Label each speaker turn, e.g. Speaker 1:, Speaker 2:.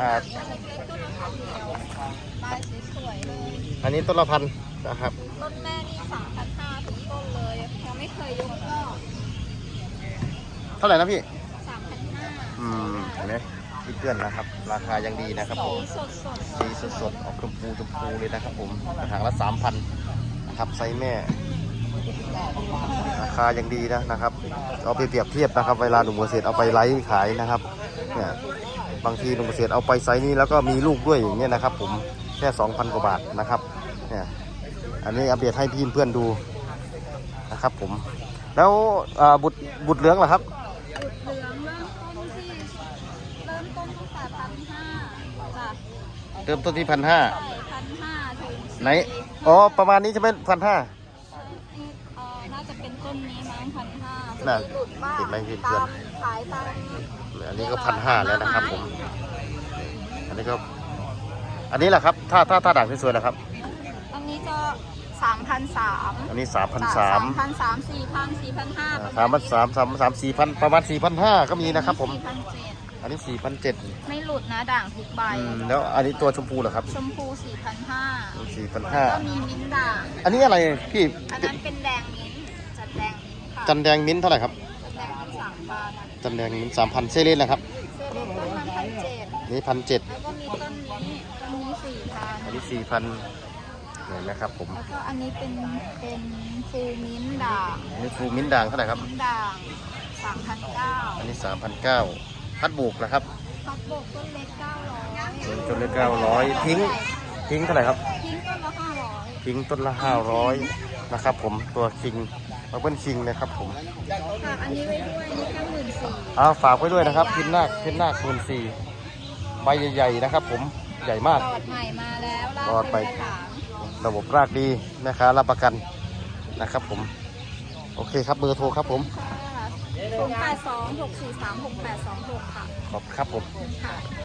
Speaker 1: อ่า
Speaker 2: ต้นเล็กๆต้นละพันเดียวใบสวยๆเลย
Speaker 1: อันนี้ต้นละพันนะครับ
Speaker 2: ต้นแม่นี่สามพันห้าทุกต้นเลยยังไม่เคยยกก็
Speaker 1: เท่าไหร่นะพี่
Speaker 2: สามพันห้า
Speaker 1: อืมเห็นไหมพี่เพื่อนนะครับ ราคายังดีนะครับผม
Speaker 2: สดสด
Speaker 1: สีสดๆ ออกชมพูชมพูเลยนะครับผมกระถางละสามพันนะครับไซส์แม่ ราคายังดีนะนะครับ เอาไปเปรียบเทียบนะครับ เวลาหนุ่มเกษตรเอาไปไลฟ์ขายนะครับเนี่ย บางทีหนุ่มเกษตรเอาไปไซส์นี้แล้วก็มีลูกด้วยอย่างเงี้ยนะครับ ผมแค่2,000กว่าบาทนะครับเนี่ยอันนี้อัปเดตให้พี่เพื่อนดูนะครับ ผม แล้วอ่าบุตรบุตรเหลืองเหรอครับ
Speaker 2: จุดเหลืองเริ่มต้นที่เริ่มต้นตั้งแต่พันห้าจ้ะ
Speaker 1: เริ่มต้นที่พันห้า
Speaker 2: ใช่พันห้าถึง
Speaker 1: ไหนอ๋อประมาณนี้ใช่ไหมพันห้า
Speaker 2: เอ่อน่าจะ เป็นต้นนี้มั้งพันห้า
Speaker 1: น่ะ
Speaker 2: หลุดบ้าง
Speaker 1: เห็นไหมเพื่อน
Speaker 2: ตามขายตาม
Speaker 1: อันนี้ก็พันห้าแล้วนะครับผม อันนี้ก็ อันนี้แหละครับ ถ้าถ้าถ้าด่างสวยๆนะครับ
Speaker 2: อันนี้จะสามพันสาม
Speaker 1: อันนี้สามพันสาม
Speaker 2: พันสามสี่พันสี่พันห้า
Speaker 1: สามพันสามสามสามสี่พันประมาณสี่พันห้าก็มีนะครับ ผม
Speaker 2: สี่พันเจ็ด
Speaker 1: อันนี้สี่พันเจ็ด
Speaker 2: ไม่หลุดนะด่างทุกใบ
Speaker 1: แล้วอันนี้ตัวชมพูเหรอครับ
Speaker 2: ชมพูสี่พันห้า
Speaker 1: สี่พันห้า
Speaker 2: ก็มีมิ้นท์ด่าง
Speaker 1: อันนี้อะไรพี่
Speaker 2: อันนั้นเป็นแดง
Speaker 1: จันแดงมิ้นท์เท่าไหร่ครับ
Speaker 2: จัดแดงมิ้นท์สามพัน
Speaker 1: จันแดงมิ้นท์สามพันเซเลนนะครับ
Speaker 2: เซเลนต้นละพันเจ็ด
Speaker 1: นี่พันเจ็ด
Speaker 2: แล้วก็มีต้นนี้ต้นนี้สี่พัน
Speaker 1: อันนี้สี่พันเห็นนะครับผม
Speaker 2: แล้วก็อันนี้เป็นเป็นฟูมิ้นท์ด่าง
Speaker 1: อันนี้ฟูมิ้นท์ด่างเท่าไหร่ครับ
Speaker 2: มิ้นท์ด่างสามพันเก้า
Speaker 1: อันนี้สามพันเก้าพัดบุกนะครับ
Speaker 2: พักบกต้นเล็กเก้าร้อย
Speaker 1: จนเลยเก้าร้อยทิ้งทิ้งเท่าไหร่ครับ
Speaker 2: ทิ้งต้นละห้าร้อย
Speaker 1: คิงต้นละห้าร้อยนะครับผมตัวคิง มาเป็นคิงนะครับผม
Speaker 2: ฝากอันนี้ไว้ด้วยนี่แค่หมื่นสี่
Speaker 1: เอาฝากไว้ด้วยนะครับพินนาคพินนาคคูณสี่ใบใหญ่ๆนะครับ ผมใหญ่มาก
Speaker 2: หลอดใหม่มาแล้วลาก
Speaker 1: หลอดใหม่
Speaker 2: ไปกระถาง
Speaker 1: ระบบรากดีแม่ค้ารับประกันนะครับผม โอเคครับเบอร์โทรครับผม
Speaker 2: ค่ะศูนย์แปดสองหกสี่สามหกแปดสองหกค่ะ
Speaker 1: ขอบครับผม
Speaker 2: ค่ะ